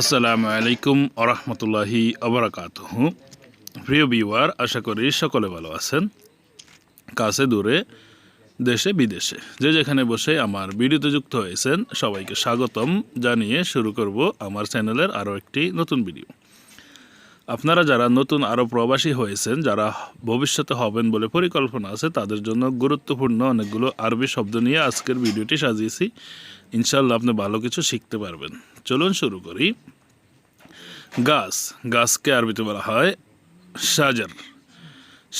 আসসালামু আলাইকুম আরহামতুল্লাহি আবরাকাত প্রিয় বিওয়ার আশা করি সকলে ভালো আছেন। কাছে দূরে, দেশে বিদেশে। যে যেখানে বসে আমার ভিডিওতে যুক্ত হয়েছেন, সবাইকে স্বাগতম জানিয়ে শুরু করব আমার চ্যানেলের আরও একটি নতুন ভিডিও। আপনারা যারা নতুন আরও প্রবাসী হয়েছেন, যারা ভবিষ্যতে হবেন বলে পরিকল্পনা আছে, তাদের জন্য গুরুত্বপূর্ণ অনেকগুলো আরবি শব্দ নিয়ে আজকের ভিডিওটি সাজিয়েছি। ইনশাল্লাহ আপনি ভালো কিছু শিখতে পারবেন। চলুন শুরু করি। গাছ, গাছকে আরবিতে বলা হয় সাজার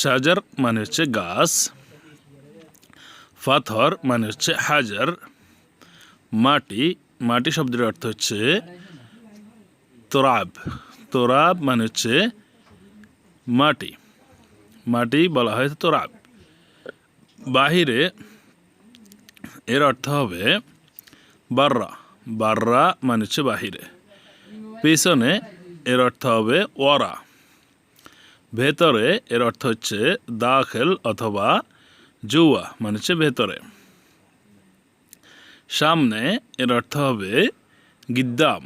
সাজার মানে হচ্ছে গাছ পাথর মানে হচ্ছে হাজার। মাটি মাটি শব্দের অর্থ হচ্ছে তোরাব। তোরাব মানে হচ্ছে মাটি। মাটি বলা হয় তোরাব। বাহিরে এর অর্থ হবে বাররা। বাররা মানে হচ্ছে বাহিরে। পিছনে এর অর্থ হবে ওরা ভেতরে এর অর্থ হচ্ছে দাখেল অথবা জুয়া মানে হচ্ছে ভেতরে। সামনে এর অর্থ হবে গিদ্দাম।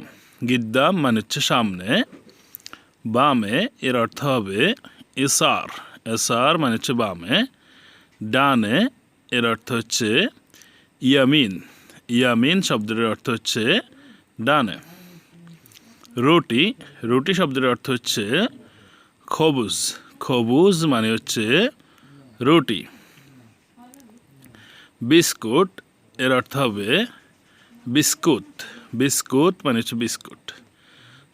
গিদ্দাম মানে হচ্ছে সামনে বামে, এর অর্থ হবে এসার এসআর মানে হচ্ছে বামে, ডানে এর অর্থ হচ্ছে ইয়ামিন। ইয়ামিন শব্দের অর্থ হচ্ছে ডানে। রুটি রুটি শব্দের অর্থ হচ্ছে খবুজ। খবুজ মানে হচ্ছে রুটি। বিস্কুট, এর অর্থ হবে বিস্কুট। বিস্কুট মানে হচ্ছে বিস্কুট।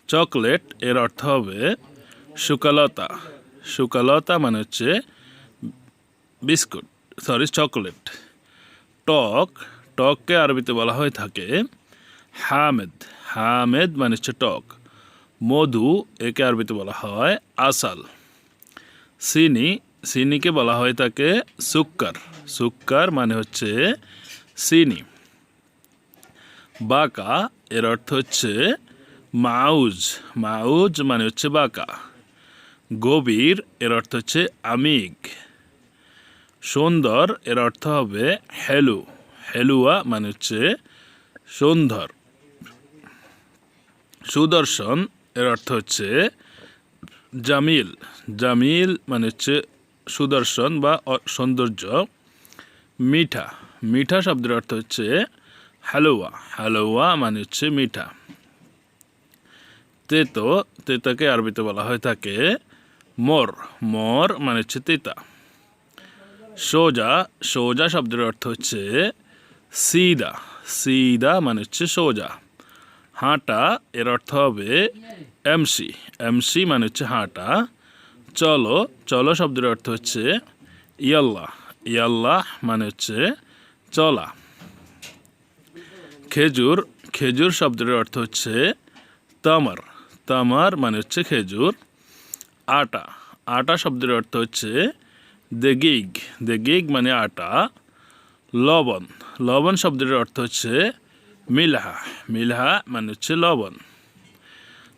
চকলেট এর অর্থ হবে শুকালতা। শুকালতা মানে হচ্ছে বিস্কুট সরি চকলেট। টক, টককে আরবিতে বলা হয়ে থাকে হামেদ। হামেদ মানে হচ্ছে টক। মধু একে আরবিতে বলা হয় আসাল। চিনি চিনিকে বলা হয়ে থাকে সুক্কার। সুক্কার মানে হচ্ছে চিনি বাঁকা এর অর্থ হচ্ছে মাউজ মাউজ মানে হচ্ছে বাঁকা। গভীর এর অর্থ হচ্ছে আমিগ। সুন্দর এর অর্থ হবে হেলু। হেলুয়া মানে হচ্ছে সুন্দর। সুদর্শন এর অর্থ হচ্ছে জামিল। জামিল মানে হচ্ছে সুদর্শন বা সৌন্দর্য। মিঠা। মিঠা শব্দের অর্থ হচ্ছে হালুয়া। হালুয়া মানে হচ্ছে মিঠা। তেতো, তেতাকে আরবিতে বলা হয় থাকে মোর। মোর মানে হচ্ছে তেতা। সোজা সোজা শব্দের অর্থ হচ্ছে সিদা। সিদা মানে হচ্ছে সোজা। হাঁটা এর অর্থ হবে এমসি। এমসি মানে হচ্ছে হাঁটা। চলো চলো শব্দের অর্থ হচ্ছে ইয়াল্লাহ ইয়াল্লাহ মানে হচ্ছে চলা। খেজুর খেজুর শব্দের অর্থ হচ্ছে তামার। তামার মানে হচ্ছে খেজুর। আটা। আটা শব্দের অর্থ হচ্ছে দেগিগ দেগিগ মানে আটা। লবণ। লবণ শব্দের অর্থ হচ্ছে মিলহা। মিলহা মানে হচ্ছে লবণ।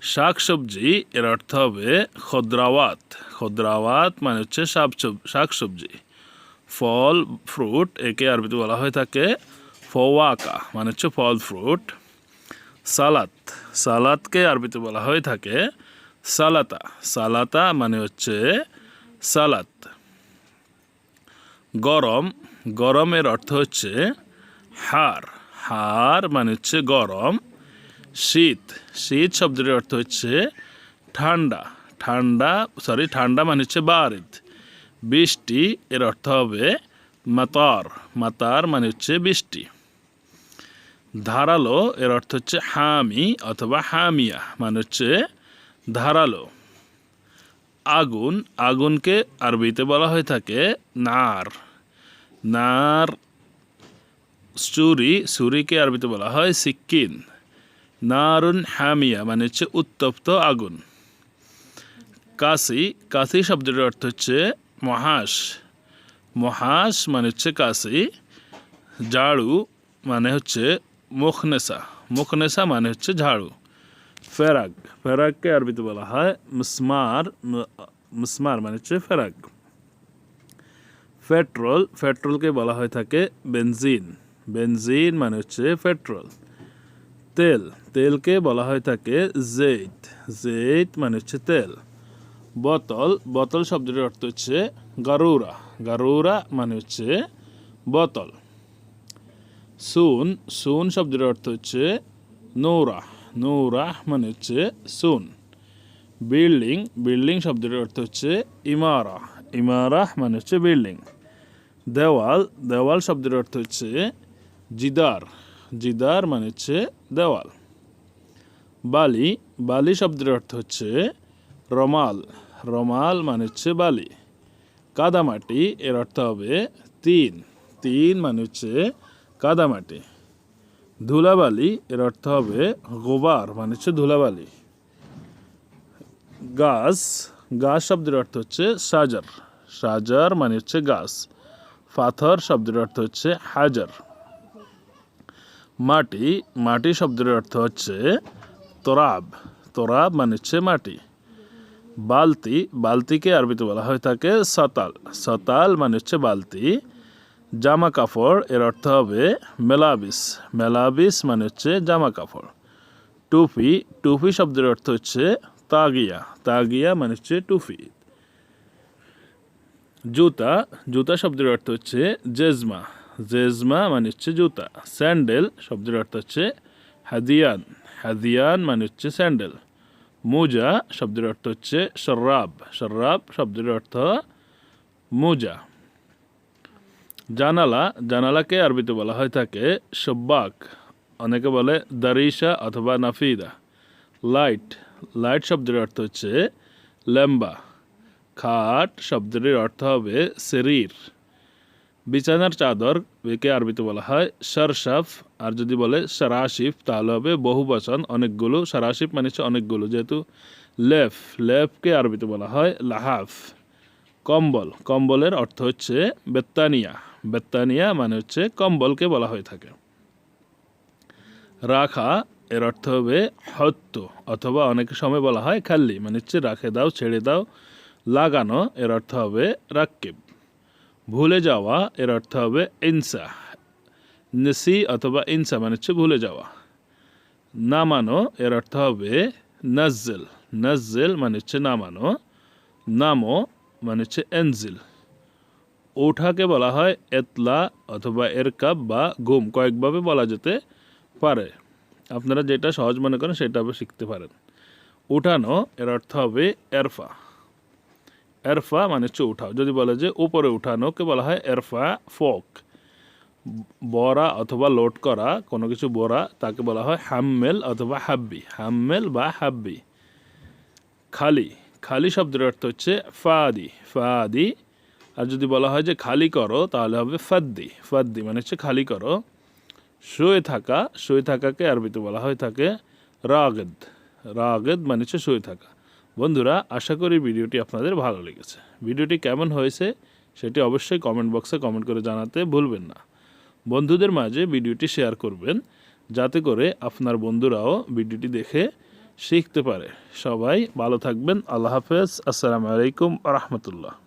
শাক সবজি এর অর্থ হবে খদ্রাওয়াত। খদ্রাওয়াত মানে হচ্ছে শাক শাক সবজি ফল ফ্রুট একে আরবিতে বলা হয়ে থাকে ফওয়াকা মানে হচ্ছে ফল ফ্রুট সালাত। সালাদকে আরবিতে বলা হয়ে থাকে সালাতা। সালাতা মানে হচ্ছে সালাত। গরম। গরমের অর্থ হচ্ছে হার। হার মানে হচ্ছে গরম। শীত। শীত শব্দের অর্থ হচ্ছে ঠান্ডা। ঠান্ডা সরি ঠান্ডা মানে হচ্ছে বারিদ বৃষ্টি এর অর্থ হবে মাতার। মাতার মানে হচ্ছে বৃষ্টি। ধারালো, এর অর্থ হচ্ছে হামি অথবা হামিয়া মানে হচ্ছে ধারালো। আগুন, আগুনকে আরবিতে বলা হয়ে থাকে নার। নার চুরি ছুরিকে আরবিতে বলা হয় সিক্কিন। নারুন হামিয়া মানে হচ্ছে উত্তপ্ত আগুন। কাশি কাশি শব্দের অর্থ হচ্ছে মহাস মহাস মানে হচ্ছে কাশি ঝাড়ু মানে হচ্ছে মুখনেসা মুখনেসা মানে হচ্ছে ঝাড়ু। ফেরাক ফেরাককে আরবিতে বলা হয় মুসমার মুসমার মানে হচ্ছে ফেরাক পেট্রোল পেট্রোলকে বলা হয়ে থাকে বেনজিন। বেনজিন মানে হচ্ছে পেট্রোল তেল। তেলকে বলা হয় থাকে জেইত। জেইত মানে হচ্ছে তেল। বোতল। বোতল শব্দের অর্থ হচ্ছে গারুরা। গারুরা মানে হচ্ছে বোতল। সুন সুন শব্দের অর্থ হচ্ছে নৌরা নৌরা মানে হচ্ছে সুন। বিল্ডিং বিল্ডিং শব্দের অর্থ হচ্ছে ইমারা ইমারা মানে হচ্ছে বিল্ডিং। দেওয়াল দেওয়াল শব্দের অর্থ হচ্ছে জিদার। জিদার মানে হচ্ছে দেওয়াল। বালি বালি শব্দের অর্থ হচ্ছে রমাল। রমাল মানে হচ্ছে বালি। কাদামাটি, এর অর্থ হবে তিন। তিন মানে হচ্ছে কাদামাটি। ধুলাবালি, এর অর্থ হবে গোবার মানে হচ্ছে ধুলাবালি। গাছ গাছ শব্দের অর্থ হচ্ছে সাজার। সাজার মানে হচ্ছে গাছ। পাথর শব্দের অর্থ হচ্ছে হাজার। মাটি মাটি শব্দের অর্থ হচ্ছে তোরাব। তোরাব মানে হচ্ছে মাটি। বালতি, বালতিকে আরবিতে বলা হয় থাকে সতাল। সতাল মানে হচ্ছে বালতি। জামা কাপড় এর অর্থ হবে মেলাবিস। মেলাবিস মানে হচ্ছে জামা কাপড় টুপি টুপি শব্দের অর্থ হচ্ছে তাগিয়া। তাগিয়া মানে হচ্ছে টুপি জুতা জুতা শব্দের অর্থ হচ্ছে জেজমা। জেজমা মানে হচ্ছে জুতা। স্যান্ডেল শব্দের অর্থ হচ্ছে হাদিয়ান। হাদিয়ান মানে হচ্ছে স্যান্ডেল। মোজা শব্দের অর্থ হচ্ছে শর্রাব শর্রাব শব্দের অর্থ মোজা। জানালা, জানালাকে আরবিতে বলা হয় থাকে সব্বাক অনেকে বলে দারিশা অথবা নাফিদা। লাইট লাইট শব্দের অর্থ হচ্ছে ল্যাম্বা। খাট শব্দটির অর্থ হবে শরীর বিছানার চাদর একে আরবিতে বলা হয় সরসাফ আর যদি বলে সারাশিফ, তাহলে হবে বহু বচন অনেকগুলো। সারাশিফ মানে হচ্ছে অনেকগুলো, যেহেতু লেফ, লেফকে আরবিতে বলা হয় লাহাফ। কম্বল, কম্বলের অর্থ হচ্ছে বেত্তানিয়া। বেত্তানিয়া মানে হচ্ছে কম্বলকে বলা হয়ে থাকে। রাখা এর অর্থ হবে হত্য অথবা অনেক সময় বলা হয় খাল্লি মানে হচ্ছে রাখে দাও, ছেড়ে দাও। লাগানো এর অর্থ হবে রাক্কিব। ভুলে যাওয়া এর অর্থ হবে ইনসা। নেসি অথবা ইনসা মানে হচ্ছে ভুলে যাওয়া। নামানো এর অর্থ হবে নাজ্জেল। নাজ্জেল মানে হচ্ছে নামানো। নামো মানে হচ্ছে এনজিল। ওঠাকে বলা হয় এতলা অথবা এরকাব বা ঘুম কয়েকভাবে বলা যেতে পারে। আপনারা যেটা সহজ মনে করেন সেটা শিখতে পারেন। উঠানো, এর অর্থ হবে এরফা। এরফা মানে হচ্ছে উঠাও। যদি বলে যে উপরে উঠানোকে বলা হয় এরফা ফোক। বরা অথবা লোড করা, কোনো কিছু বরা তাকে বলা হয় হাম্মেল অথবা হাব্বি। হাম্মেল বা হাব্বি। খালি। খালি শব্দের অর্থ হচ্ছে ফাদি। ফাদি আর যদি বলা হয় যে খালি করো, তাহলে হবে ফাদ্দি। ফাদ্দি মানে হচ্ছে খালি করো। শুয়ে থাকা, শুয়ে থাকাকে আরবিতে বলা হয় থাকে রাগেদ। রাগেদ মানে হচ্ছে শুয়ে থাকা। বন্ধুরা, আশা করি ভিডিওটি আপনাদের ভালো লেগেছে। ভিডিওটি কেমন হয়েছে সেটি অবশ্যই কমেন্ট বক্সে কমেন্ট করে জানাতে ভুলবেন না। বন্ধুদের মাঝে ভিডিওটি শেয়ার করবেন, যাতে করে আপনার বন্ধুরাও ভিডিওটি দেখে শিখতে পারে। সবাই ভালো থাকবেন। আল্লাহ হাফেজ। আসসালামু আলাইকুম রহমতুল্লাহ।